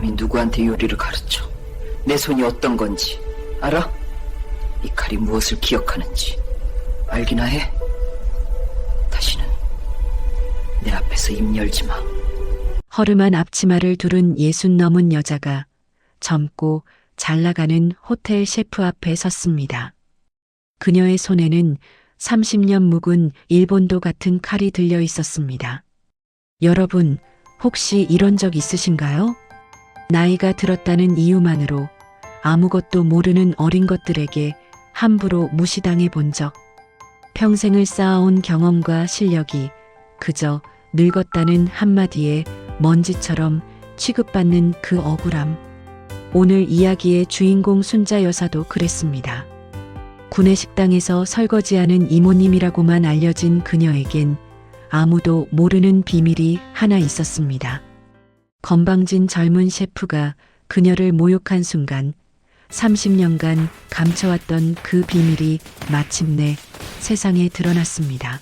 감히 누구한테 요리를 가르쳐? 내 손이 어떤 건지 알아? 이 칼이 무엇을 기억하는지 알기나 해? 다시는 내 앞에서 입 열지 마. 허름한 앞치마를 두른 예순 넘은 여자가 젊고 잘 나가는 호텔 셰프 앞에 섰습니다. 그녀의 손에는 30년 묵은 일본도 같은 칼이 들려 있었습니다. 여러분, 혹시 이런 적 있으신가요? 나이가 들었다는 이유만으로 아무것도 모르는 어린 것들에게 함부로 무시당해 본 적, 평생을 쌓아온 경험과 실력이 그저 늙었다는 한마디에 먼지처럼 취급받는 그 억울함. 오늘 이야기의 주인공 순자 여사도 그랬습니다. 구내 식당에서 설거지하는 이모님이라고만 알려진 그녀에겐 아무도 모르는 비밀이 하나 있었습니다. 건방진 젊은 셰프가 그녀를 모욕한 순간 30년간 감춰왔던 그 비밀이 마침내 세상에 드러났습니다.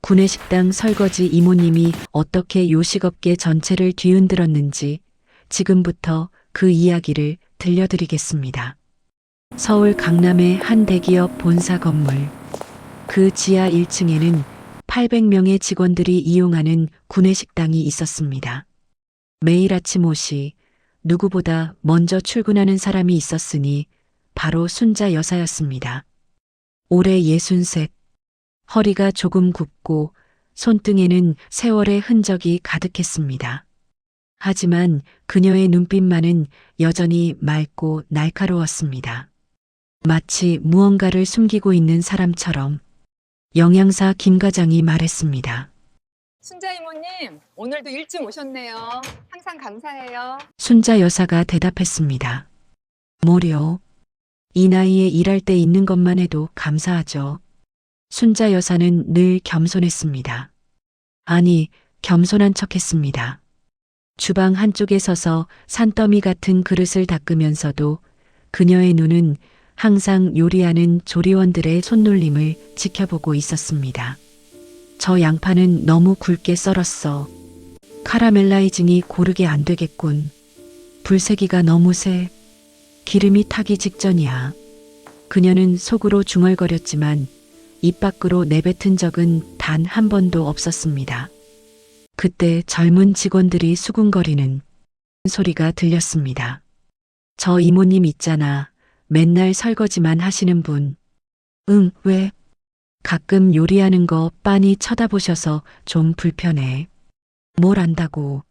구내식당 설거지 이모님이 어떻게 요식업계 전체를 뒤흔들었는지 지금부터 그 이야기를 들려드리겠습니다. 서울 강남의 한 대기업 본사 건물. 그 지하 1층에는 800명의 직원들이 이용하는 구내식당이 있었습니다. 매일 아침 옷이 누구보다 먼저 출근하는 사람이 있었으니 바로 순자 여사였습니다. 올해 63. 허리가 조금 굽고 손등에는 세월의 흔적이 가득했습니다. 하지만 그녀의 눈빛만은 여전히 맑고 날카로웠습니다. 마치 무언가를 숨기고 있는 사람처럼 영양사 김 과장이 말했습니다. 순자 이모님, 오늘도 일찍 오셨네요. 항상 감사해요. 순자 여사가 대답했습니다. 뭐려? 이 나이에 일할 때 있는 것만 해도 감사하죠. 순자 여사는 늘 겸손했습니다. 아니, 겸손한 척 했습니다. 주방 한쪽에 서서 산더미 같은 그릇을 닦으면서도 그녀의 눈은 항상 요리하는 조리원들의 손놀림을 지켜보고 있었습니다. 저 양파는 너무 굵게 썰었어. 카라멜라이징이 고르게 안 되겠군. 불세기가 너무 세. 기름이 타기 직전이야. 그녀는 속으로 중얼거렸지만 입 밖으로 내뱉은 적은 단 한 번도 없었습니다. 그때 젊은 직원들이 수군거리는 소리가 들렸습니다. 저 이모님 있잖아. 맨날 설거지만 하시는 분. 응, 왜? 가끔 요리하는 거 빤히 쳐다보셔서 좀 불편해. 뭘 안다고.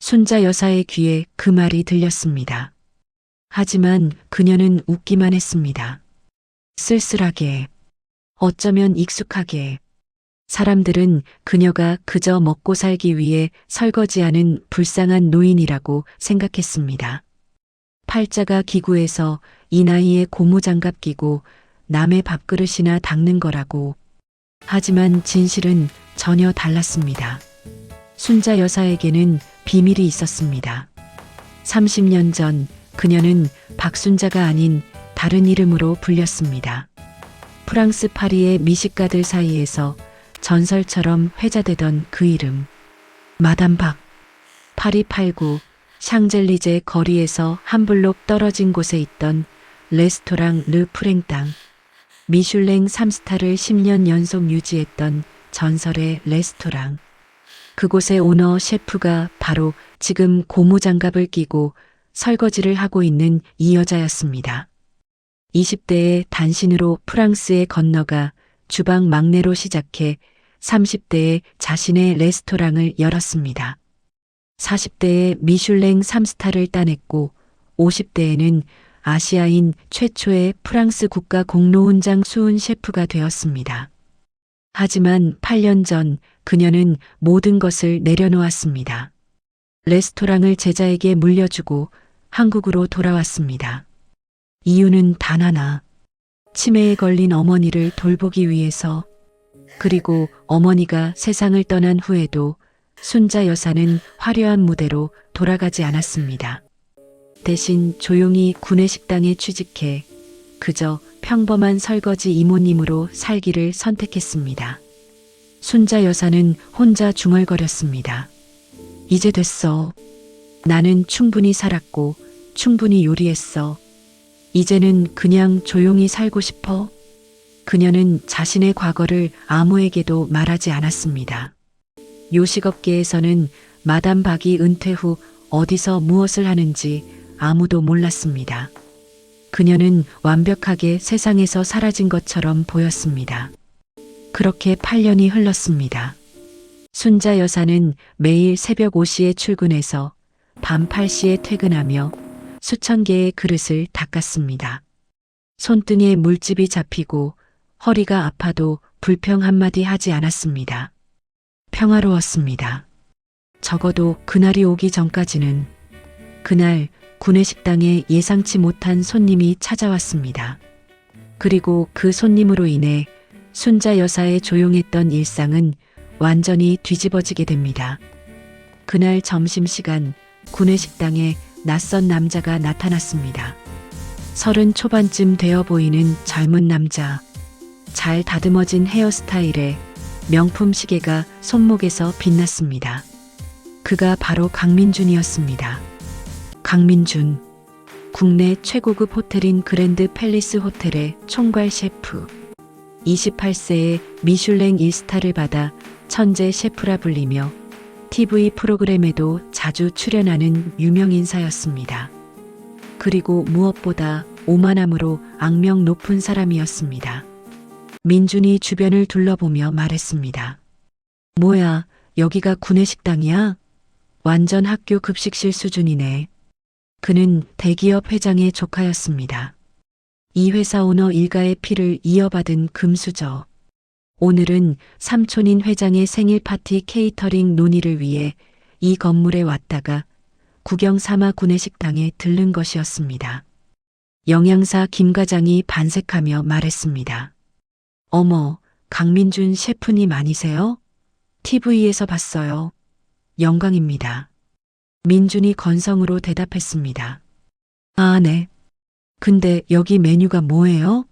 순자 여사의 귀에 그 말이 들렸습니다. 하지만 그녀는 웃기만 했습니다. 쓸쓸하게. 어쩌면 익숙하게. 사람들은 그녀가 그저 먹고 살기 위해 설거지하는 불쌍한 노인이라고 생각했습니다. 팔자가 기구해서 이 나이에 고무장갑 끼고 남의 밥그릇이나 닦는 거라고. 하지만 진실은 전혀 달랐습니다. 순자 여사에게는 비밀이 있었습니다. 30년 전 그녀는 박순자가 아닌 다른 이름으로 불렸습니다. 프랑스 파리의 미식가들 사이에서 전설처럼 회자되던 그 이름. 마담 박. 파리 89 샹젤리제 거리에서 한 블록 떨어진 곳에 있던 레스토랑 르 프랭땅. 미슐랭 3스타를 10년 연속 유지했던 전설의 레스토랑. 그곳의 오너 셰프가 바로 지금 고무장갑을 끼고 설거지를 하고 있는 이 여자였습니다. 20대에 단신으로 프랑스에 건너가 주방 막내로 시작해 30대에 자신의 레스토랑을 열었습니다. 40대에 미슐랭 3스타를 따냈고 50대에는 아시아인 최초의 프랑스 국가 공로훈장 수훈 셰프가 되었습니다. 하지만 8년 전 그녀는 모든 것을 내려놓았습니다. 레스토랑을 제자에게 물려주고 한국으로 돌아왔습니다. 이유는 단 하나. 치매에 걸린 어머니를 돌보기 위해서 그리고 어머니가 세상을 떠난 후에도 순자 여사는 화려한 무대로 돌아가지 않았습니다. 대신 조용히 구내식당에 취직해 그저 평범한 설거지 이모님으로 살기를 선택했습니다. 순자 여사는 혼자 중얼거렸습니다. 이제 됐어. 나는 충분히 살았고 충분히 요리했어. 이제는 그냥 조용히 살고 싶어. 그녀는 자신의 과거를 아무에게도 말하지 않았습니다. 요식업계에서는 마담 박이 은퇴 후 어디서 무엇을 하는지 아무도 몰랐습니다. 그녀는 완벽하게 세상에서 사라진 것처럼 보였습니다. 그렇게 8년이 흘렀습니다. 순자 여사는 매일 새벽 5시에 출근해서 밤 8시에 퇴근하며 수천 개의 그릇을 닦았습니다. 손등에 물집이 잡히고 허리가 아파도 불평 한마디 하지 않았습니다. 평화로웠습니다. 적어도 그날이 오기 전까지는 그날 구내식당에 예상치 못한 손님이 찾아왔습니다. 그리고 그 손님으로 인해 순자 여사의 조용했던 일상은 완전히 뒤집어지게 됩니다. 그날 점심시간 구내식당에 낯선 남자가 나타났습니다. 서른 초반쯤 되어 보이는 젊은 남자. 잘 다듬어진 헤어스타일에 명품 시계가 손목에서 빛났습니다. 그가 바로 강민준이었습니다. 강민준. 국내 최고급 호텔인 그랜드 팰리스 호텔의 총괄 셰프. 28세에 미슐랭 1스타를 받아 천재 셰프라 불리며 TV 프로그램에도 자주 출연하는 유명 인사였습니다. 그리고 무엇보다 오만함으로 악명 높은 사람이었습니다. 민준이 주변을 둘러보며 말했습니다. 뭐야, 여기가 구내식당이야? 완전 학교 급식실 수준이네. 그는 대기업 회장의 조카였습니다. 이 회사 오너 일가의 피를 이어받은 금수저. 오늘은 삼촌인 회장의 생일 파티 케이터링 논의를 위해 이 건물에 왔다가 구경 삼아 구내식당에 들른 것이었습니다. 영양사 김 과장이 반색하며 말했습니다. 어머, 강민준 셰프님 아니세요? TV에서 봤어요. 영광입니다. 민준이 건성으로 대답했습니다. 아, 네. 근데 여기 메뉴가 뭐예요?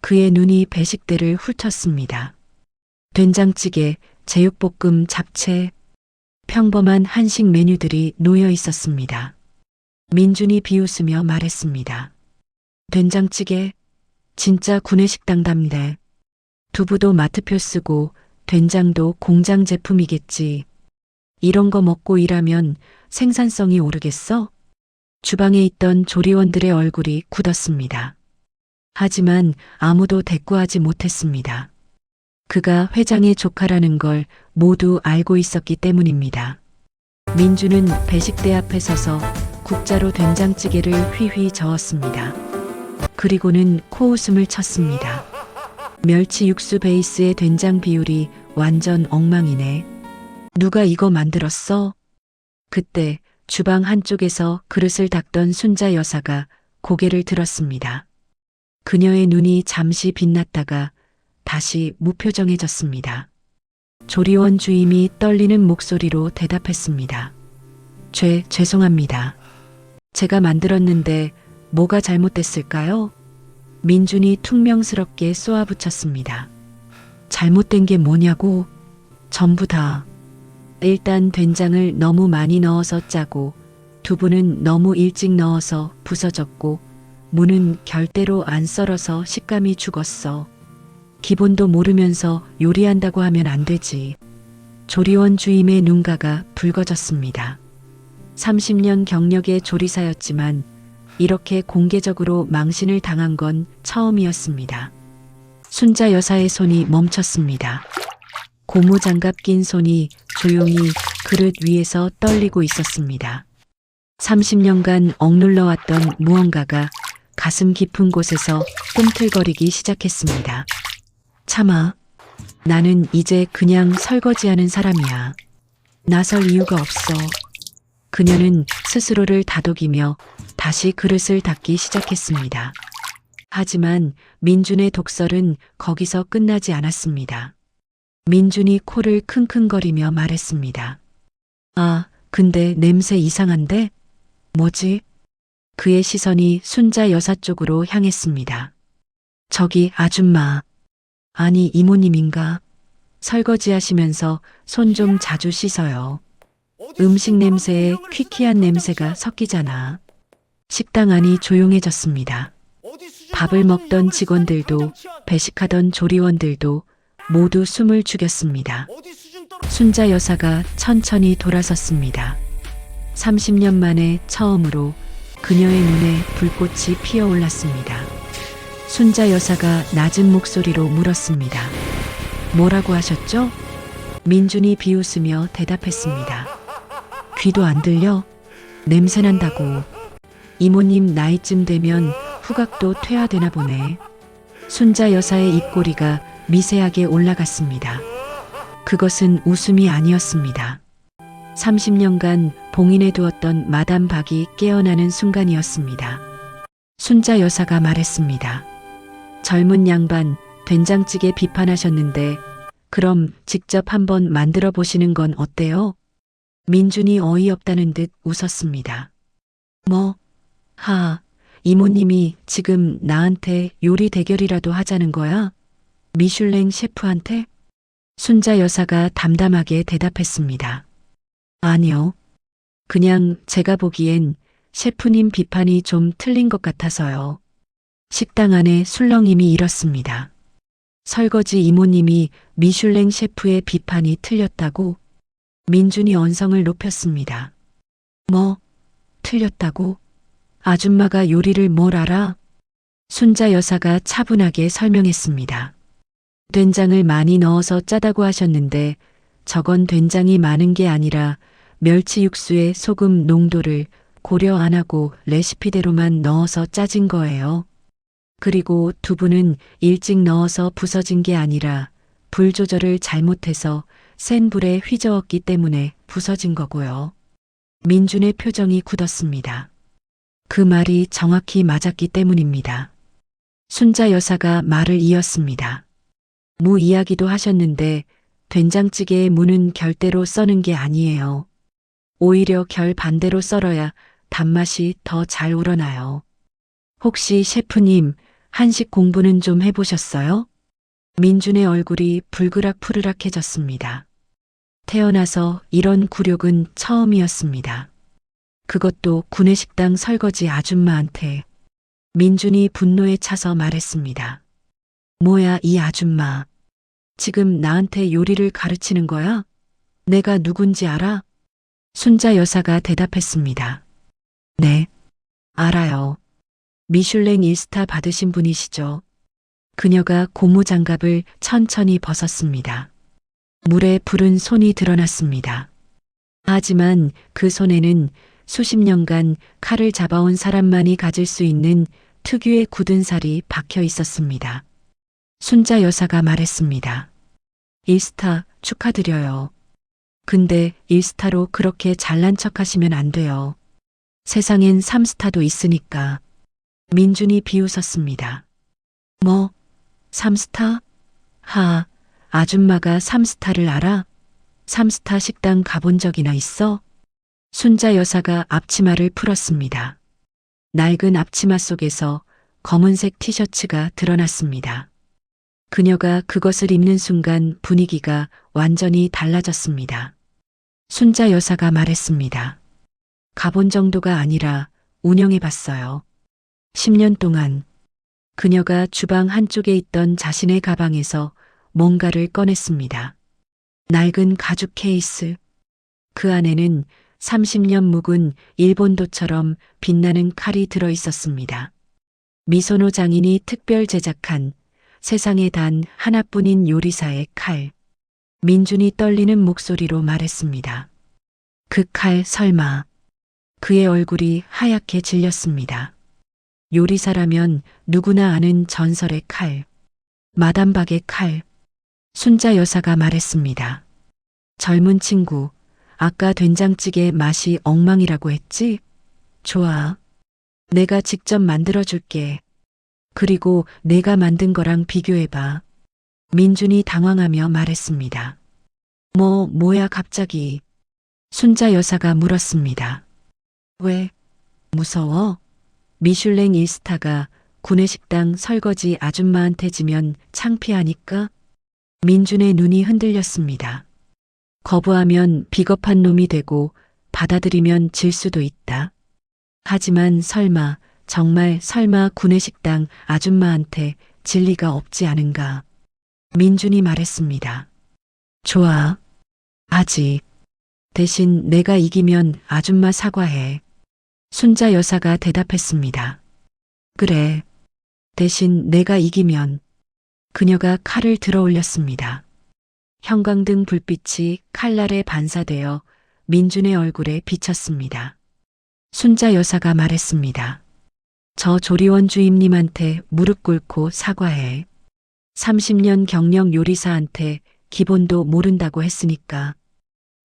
그의 눈이 배식대를 훑었습니다. 된장찌개, 제육볶음, 잡채, 평범한 한식 메뉴들이 놓여 있었습니다. 민준이 비웃으며 말했습니다. 된장찌개, 진짜 구내식당답네. 두부도 마트표 쓰고 된장도 공장 제품이겠지. 이런 거 먹고 일하면 생산성이 오르겠어? 주방에 있던 조리원들의 얼굴이 굳었습니다. 하지만 아무도 대꾸하지 못했습니다. 그가 회장의 조카라는 걸 모두 알고 있었기 때문입니다. 민주는 배식대 앞에 서서 국자로 된장찌개를 휘휘 저었습니다. 그리고는 코웃음을 쳤습니다. 멸치 육수 베이스의 된장 비율이 완전 엉망이네. 누가 이거 만들었어? 그때 주방 한쪽에서 그릇을 닦던 순자 여사가 고개를 들었습니다. 그녀의 눈이 잠시 빛났다가 다시 무표정해졌습니다. 조리원 주임이 떨리는 목소리로 대답했습니다. 죄, 죄송합니다. 제가 만들었는데 뭐가 잘못됐을까요? 민준이 퉁명스럽게 쏘아붙였습니다. 잘못된 게 뭐냐고? 전부 다. 일단 된장을 너무 많이 넣어서 짜고 두부는 너무 일찍 넣어서 부서졌고 무는 결대로 안 썰어서 식감이 죽었어. 기본도 모르면서 요리한다고 하면 안 되지. 조리원 주임의 눈가가 붉어졌습니다. 30년 경력의 조리사였지만 이렇게 공개적으로 망신을 당한 건 처음이었습니다. 순자 여사의 손이 멈췄습니다. 고무 장갑 낀 손이 조용히 그릇 위에서 떨리고 있었습니다. 30년간 억눌러왔던 무언가가 가슴 깊은 곳에서 꿈틀거리기 시작했습니다. 참아. 나는 이제 그냥 설거지하는 사람이야. 나설 이유가 없어. 그녀는 스스로를 다독이며 다시 그릇을 닦기 시작했습니다. 하지만 민준의 독설은 거기서 끝나지 않았습니다. 민준이 코를 킁킁거리며 말했습니다. 아, 근데 냄새 이상한데? 뭐지? 그의 시선이 순자 여사 쪽으로 향했습니다. 저기 아줌마. 아니 이모님인가? 설거지 하시면서 손 좀 자주 씻어요. 음식 냄새에 퀴퀴한 냄새가 섞이잖아. 식당 안이 조용해졌습니다. 밥을 먹던 직원들도 배식하던 조리원들도 모두 숨을 죽였습니다. 순자 여사가 천천히 돌아섰습니다. 30년 만에 처음으로 그녀의 눈에 불꽃이 피어올랐습니다. 순자 여사가 낮은 목소리로 물었습니다. 뭐라고 하셨죠? 민준이 비웃으며 대답했습니다. 귀도 안 들려? 냄새 난다고. 이모님 나이쯤 되면 후각도 퇴화되나 보네. 순자 여사의 입꼬리가 미세하게 올라갔습니다. 그것은 웃음이 아니었습니다. 30년간 봉인해 두었던 마담 박이 깨어나는 순간이었습니다. 순자 여사가 말했습니다. 젊은 양반 된장찌개 비판하셨는데 그럼 직접 한번 만들어 보시는 건 어때요? 민준이 어이없다는 듯 웃었습니다. 뭐, 하, 이모님이 지금 나한테 요리 대결이라도 하자는 거야? 미슐랭 셰프한테? 순자 여사가 담담하게 대답했습니다. 아니요. 그냥 제가 보기엔 셰프님 비판이 좀 틀린 것 같아서요. 식당 안에 술렁임이 일었습니다. 설거지 이모님이 미슐랭 셰프의 비판이 틀렸다고 민준이 언성을 높였습니다. 뭐, 틀렸다고? 아줌마가 요리를 뭘 알아? 순자 여사가 차분하게 설명했습니다. 된장을 많이 넣어서 짜다고 하셨는데 저건 된장이 많은 게 아니라 멸치 육수에 소금 농도를 고려 안 하고 레시피대로만 넣어서 짜진 거예요. 그리고 두부는 일찍 넣어서 부서진 게 아니라 불 조절을 잘못해서 센 불에 휘저었기 때문에 부서진 거고요. 민준의 표정이 굳었습니다. 그 말이 정확히 맞았기 때문입니다. 순자 여사가 말을 이었습니다. 무 이야기도 하셨는데 된장찌개의 무는 결대로 써는 게 아니에요. 오히려 결 반대로 썰어야 단맛이 더 잘 우러나요. 혹시 셰프님, 한식 공부는 좀 해보셨어요? 민준의 얼굴이 불그락 푸르락해졌습니다. 태어나서 이런 굴욕은 처음이었습니다. 그것도 구내식당 설거지 아줌마한테. 민준이 분노에 차서 말했습니다. 뭐야, 이 아줌마. 지금 나한테 요리를 가르치는 거야? 내가 누군지 알아? 순자 여사가 대답했습니다. 네, 알아요. 미슐랭 1스타 받으신 분이시죠. 그녀가 고무장갑을 천천히 벗었습니다. 물에 부른 손이 드러났습니다. 하지만 그 손에는 수십 년간 칼을 잡아온 사람만이 가질 수 있는 특유의 굳은 살이 박혀 있었습니다. 순자 여사가 말했습니다. 일스타 축하드려요. 근데 일스타로 그렇게 잘난 척 하시면 안 돼요. 세상엔 삼스타도 있으니까. 민준이 비웃었습니다. 뭐, 삼스타? 하, 아줌마가 삼스타를 알아? 삼스타 식당 가본 적이나 있어? 순자 여사가 앞치마를 풀었습니다. 낡은 앞치마 속에서 검은색 티셔츠가 드러났습니다. 그녀가 그것을 입는 순간 분위기가 완전히 달라졌습니다. 순자 여사가 말했습니다. 가본 정도가 아니라 운영해 봤어요. 10년 동안 그녀가 주방 한쪽에 있던 자신의 가방에서 뭔가를 꺼냈습니다. 낡은 가죽 케이스. 그 안에는 30년 묵은 일본도처럼 빛나는 칼이 들어 있었습니다. 미소노 장인이 특별 제작한 세상에 단 하나뿐인 요리사의 칼. 민준이 떨리는 목소리로 말했습니다. 그 칼 설마. 그의 얼굴이 하얗게 질렸습니다. 요리사라면 누구나 아는 전설의 칼. 마담박의 칼. 순자 여사가 말했습니다. 젊은 친구, 아까 된장찌개 맛이 엉망이라고 했지? 좋아. 내가 직접 만들어줄게. 그리고 내가 만든 거랑 비교해봐. 민준이 당황하며 말했습니다. 뭐, 뭐야, 갑자기. 순자 여사가 물었습니다. 왜? 무서워? 미슐랭 1스타가 구내식당 설거지 아줌마한테 지면 창피하니까? 민준의 눈이 흔들렸습니다. 거부하면 비겁한 놈이 되고 받아들이면 질 수도 있다. 하지만 설마, 정말 설마 구내식당 아줌마한테 진리가 없지 않은가. 민준이 말했습니다. 좋아. 아직. 대신 내가 이기면 아줌마 사과해. 순자 여사가 대답했습니다. 그래. 대신 내가 이기면 그녀가 칼을 들어 올렸습니다. 형광등 불빛이 칼날에 반사되어 민준의 얼굴에 비쳤습니다. 순자 여사가 말했습니다. 저 조리원 주임님한테 무릎 꿇고 사과해. 30년 경력 요리사한테 기본도 모른다고 했으니까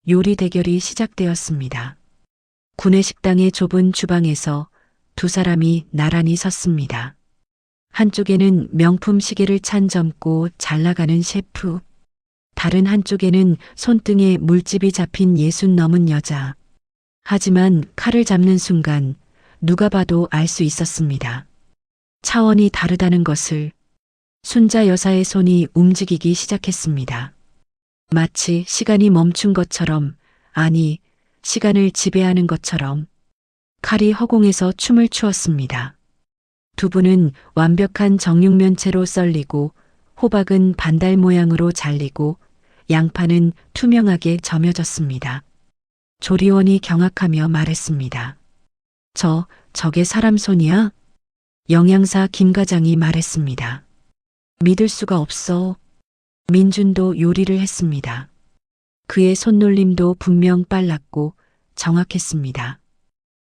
요리 대결이 시작되었습니다. 구내식당의 좁은 주방에서 두 사람이 나란히 섰습니다. 한쪽에는 명품 시계를 찬 젊고 잘 나가는 셰프, 다른 한쪽에는 손등에 물집이 잡힌 예순 넘은 여자. 하지만 칼을 잡는 순간 누가 봐도 알 수 있었습니다. 차원이 다르다는 것을 순자 여사의 손이 움직이기 시작했습니다. 마치 시간이 멈춘 것처럼, 아니, 시간을 지배하는 것처럼 칼이 허공에서 춤을 추었습니다. 두부는 완벽한 정육면체로 썰리고 호박은 반달 모양으로 잘리고 양파는 투명하게 점여졌습니다. 조리원이 경악하며 말했습니다. 저, 저게 사람 손이야? 영양사 김 과장이 말했습니다. 믿을 수가 없어. 민준도 요리를 했습니다. 그의 손놀림도 분명 빨랐고 정확했습니다.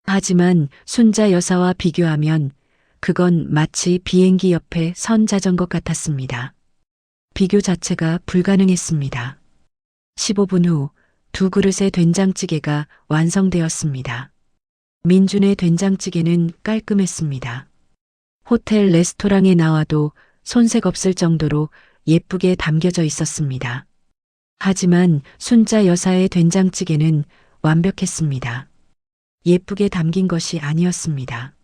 하지만 순자 여사와 비교하면 그건 마치 비행기 옆에 선 자전거 같았습니다. 비교 자체가 불가능했습니다. 15분 후 두 그릇의 된장찌개가 완성되었습니다. 민준의 된장찌개는 깔끔했습니다. 호텔 레스토랑에 나와도 손색 없을 정도로 예쁘게 담겨져 있었습니다. 하지만 순자 여사의 된장찌개는 완벽했습니다. 예쁘게 담긴 것이 아니었습니다.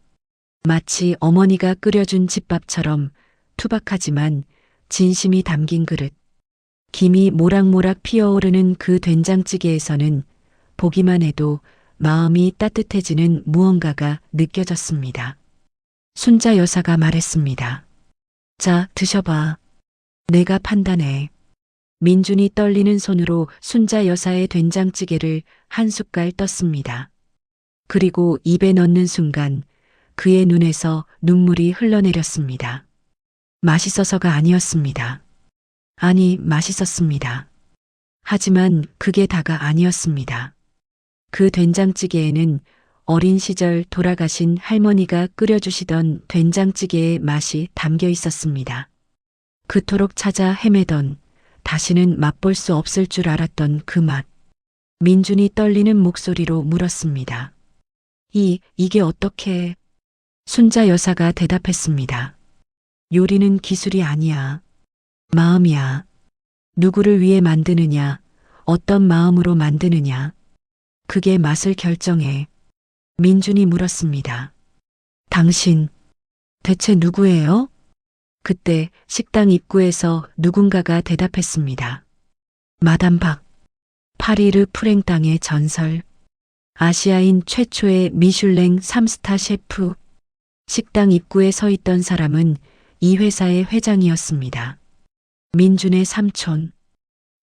마치 어머니가 끓여준 집밥처럼 투박하지만 진심이 담긴 그릇. 김이 모락모락 피어오르는 그 된장찌개에서는 보기만 해도 마음이 따뜻해지는 무언가가 느껴졌습니다. 순자 여사가 말했습니다. 자, 드셔봐. 내가 판단해. 민준이 떨리는 손으로 순자 여사의 된장찌개를 한 숟갈 떴습니다. 그리고 입에 넣는 순간 그의 눈에서 눈물이 흘러내렸습니다. 맛있어서가 아니었습니다. 아니, 맛있었습니다. 하지만 그게 다가 아니었습니다. 그 된장찌개에는 어린 시절 돌아가신 할머니가 끓여주시던 된장찌개의 맛이 담겨 있었습니다. 그토록 찾아 헤매던 다시는 맛볼 수 없을 줄 알았던 그 맛. 민준이 떨리는 목소리로 물었습니다. 이, 이게 어떻게... 순자 여사가 대답했습니다. 요리는 기술이 아니야. 마음이야. 누구를 위해 만드느냐, 어떤 마음으로 만드느냐. 그게 맛을 결정해. 민준이 물었습니다. 당신, 대체 누구예요? 그때 식당 입구에서 누군가가 대답했습니다. 마담 박, 파리르 프랭땅의 전설, 아시아인 최초의 미슐랭 3스타 셰프, 식당 입구에 서 있던 사람은 이 회사의 회장이었습니다. 민준의 삼촌.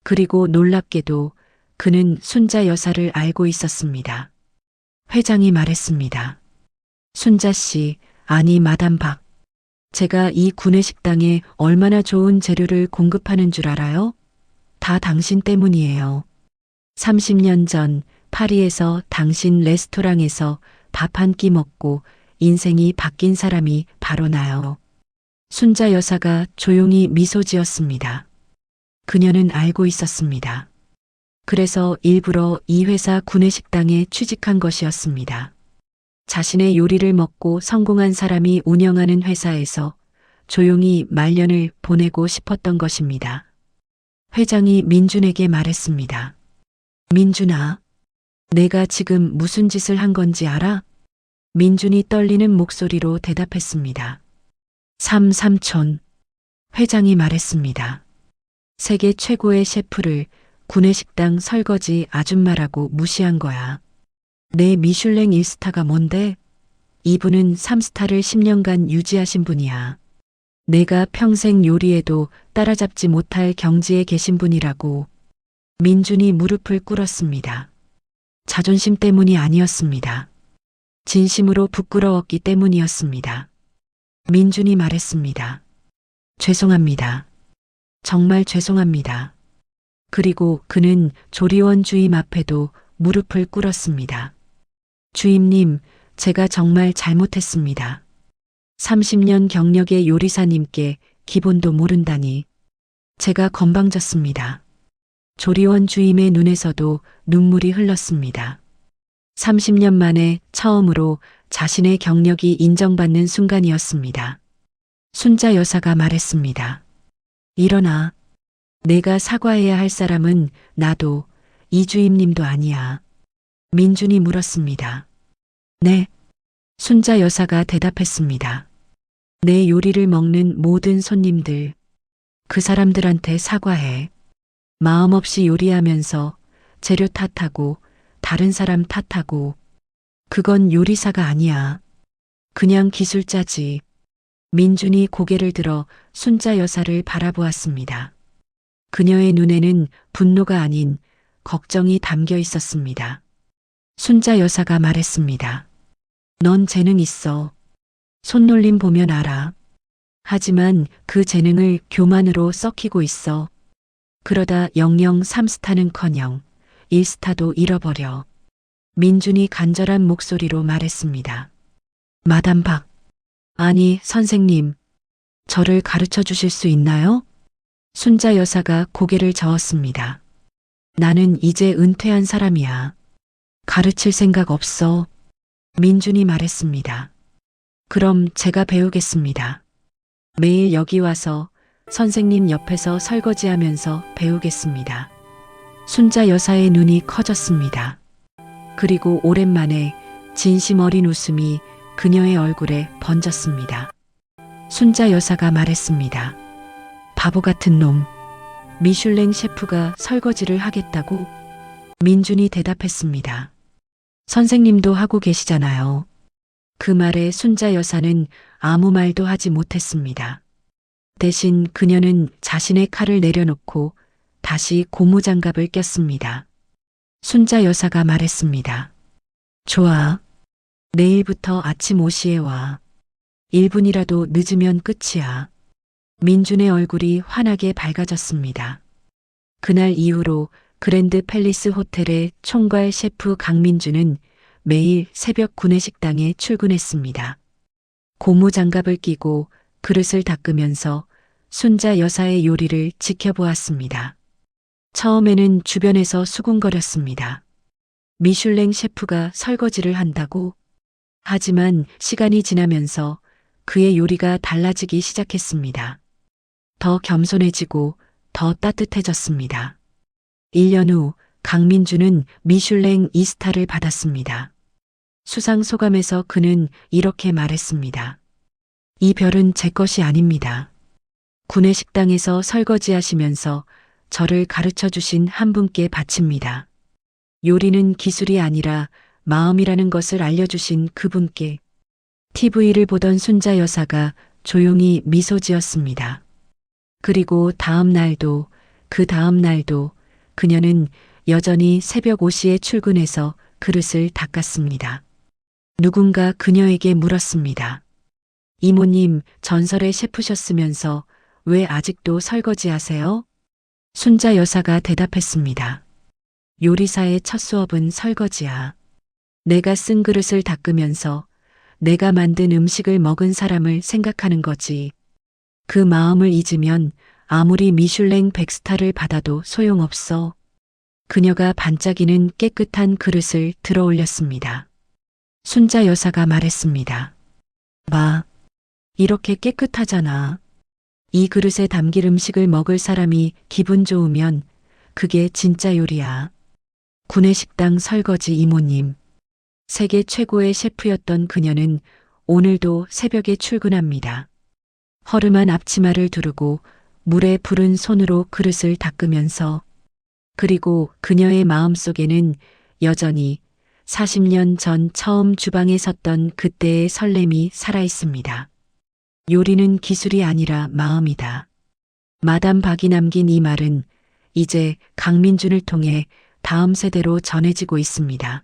그리고 놀랍게도 그는 순자 여사를 알고 있었습니다. 회장이 말했습니다. 순자 씨, 아니 마담 박. 제가 이 구내식당에 얼마나 좋은 재료를 공급하는 줄 알아요? 다 당신 때문이에요. 30년 전 파리에서 당신 레스토랑에서 밥 한 끼 먹고 인생이 바뀐 사람이 바로 나요. 순자 여사가 조용히 미소 지었습니다. 그녀는 알고 있었습니다. 그래서 일부러 이 회사 구내식당에 취직한 것이었습니다. 자신의 요리를 먹고 성공한 사람이 운영하는 회사에서 조용히 말년을 보내고 싶었던 것입니다. 회장이 민준에게 말했습니다. 민준아, 내가 지금 무슨 짓을 한 건지 알아? 민준이 떨리는 목소리로 대답했습니다. 삼삼촌. 회장이 말했습니다. 세계 최고의 셰프를 구내식당 설거지 아줌마라고 무시한 거야. 내 미슐랭 1스타가 뭔데? 이분은 3스타를 10년간 유지하신 분이야. 내가 평생 요리에도 따라잡지 못할 경지에 계신 분이라고. 민준이 무릎을 꿇었습니다. 자존심 때문이 아니었습니다. 진심으로 부끄러웠기 때문이었습니다. 민준이 말했습니다. 죄송합니다. 정말 죄송합니다. 그리고 그는 조리원 주임 앞에도 무릎을 꿇었습니다. 주임님, 제가 정말 잘못했습니다. 30년 경력의 요리사님께 기본도 모른다니. 제가 건방졌습니다. 조리원 주임의 눈에서도 눈물이 흘렀습니다. 30년 만에 처음으로 자신의 경력이 인정받는 순간이었습니다. 순자 여사가 말했습니다. 일어나. 내가 사과해야 할 사람은 나도 이주임님도 아니야. 민준이 물었습니다. 네. 순자 여사가 대답했습니다. 내 요리를 먹는 모든 손님들, 그 사람들한테 사과해. 마음 없이 요리하면서 재료 탓하고 다른 사람 탓하고 그건 요리사가 아니야. 그냥 기술자지. 민준이 고개를 들어 순자 여사를 바라보았습니다. 그녀의 눈에는 분노가 아닌 걱정이 담겨 있었습니다. 순자 여사가 말했습니다. 넌 재능 있어. 손놀림 보면 알아. 하지만 그 재능을 교만으로 썩히고 있어. 그러다 영영 3스타는 커녕 1스타도 잃어버려. 민준이 간절한 목소리로 말했습니다. 마담 박. 아니, 선생님. 저를 가르쳐 주실 수 있나요? 순자 여사가 고개를 저었습니다. 나는 이제 은퇴한 사람이야. 가르칠 생각 없어. 민준이 말했습니다. 그럼 제가 배우겠습니다. 매일 여기 와서 선생님 옆에서 설거지하면서 배우겠습니다. 순자 여사의 눈이 커졌습니다. 그리고 오랜만에 진심 어린 웃음이 그녀의 얼굴에 번졌습니다. 순자 여사가 말했습니다. 바보 같은 놈. 미슐랭 셰프가 설거지를 하겠다고? 민준이 대답했습니다. 선생님도 하고 계시잖아요. 그 말에 순자 여사는 아무 말도 하지 못했습니다. 대신 그녀는 자신의 칼을 내려놓고 다시 고무장갑을 꼈습니다. 순자 여사가 말했습니다. 좋아. 내일부터 아침 5시에 와. 1분이라도 늦으면 끝이야. 민준의 얼굴이 환하게 밝아졌습니다. 그날 이후로 그랜드 팰리스 호텔의 총괄 셰프 강민주는 매일 새벽 구내식당에 출근했습니다. 고무 장갑을 끼고 그릇을 닦으면서 순자 여사의 요리를 지켜보았습니다. 처음에는 주변에서 수군거렸습니다. 미슐랭 셰프가 설거지를 한다고? 하지만 시간이 지나면서 그의 요리가 달라지기 시작했습니다. 더 겸손해지고 더 따뜻해졌습니다. 1년 후 강민주는 미슐랭 2스타를 받았습니다. 수상 소감에서 그는 이렇게 말했습니다. 이 별은 제 것이 아닙니다. 구내식당에서 설거지 하시면서 저를 가르쳐 주신 한 분께 바칩니다. 요리는 기술이 아니라 마음이라는 것을 알려주신 그분께 TV를 보던 순자 여사가 조용히 미소 지었습니다. 그리고 다음 날도 그 다음 날도 그녀는 여전히 새벽 5시에 출근해서 그릇을 닦았습니다. 누군가 그녀에게 물었습니다. 이모님 전설의 셰프셨으면서 왜 아직도 설거지 하세요? 순자 여사가 대답했습니다. 요리사의 첫 수업은 설거지야. 내가 쓴 그릇을 닦으면서 내가 만든 음식을 먹은 사람을 생각하는 거지. 그 마음을 잊으면 아무리 미슐랭 백스타를 받아도 소용없어. 그녀가 반짝이는 깨끗한 그릇을 들어 올렸습니다. 순자 여사가 말했습니다. 마, 이렇게 깨끗하잖아. 이 그릇에 담길 음식을 먹을 사람이 기분 좋으면 그게 진짜 요리야. 구내식당 설거지 이모님. 세계 최고의 셰프였던 그녀는 오늘도 새벽에 출근합니다. 허름한 앞치마를 두르고 물에 부른 손으로 그릇을 닦으면서 그리고 그녀의 마음속에는 여전히 40년 전 처음 주방에 섰던 그때의 설렘이 살아있습니다. 요리는 기술이 아니라 마음이다. 마담 박이 남긴 이 말은 이제 강민준을 통해 다음 세대로 전해지고 있습니다.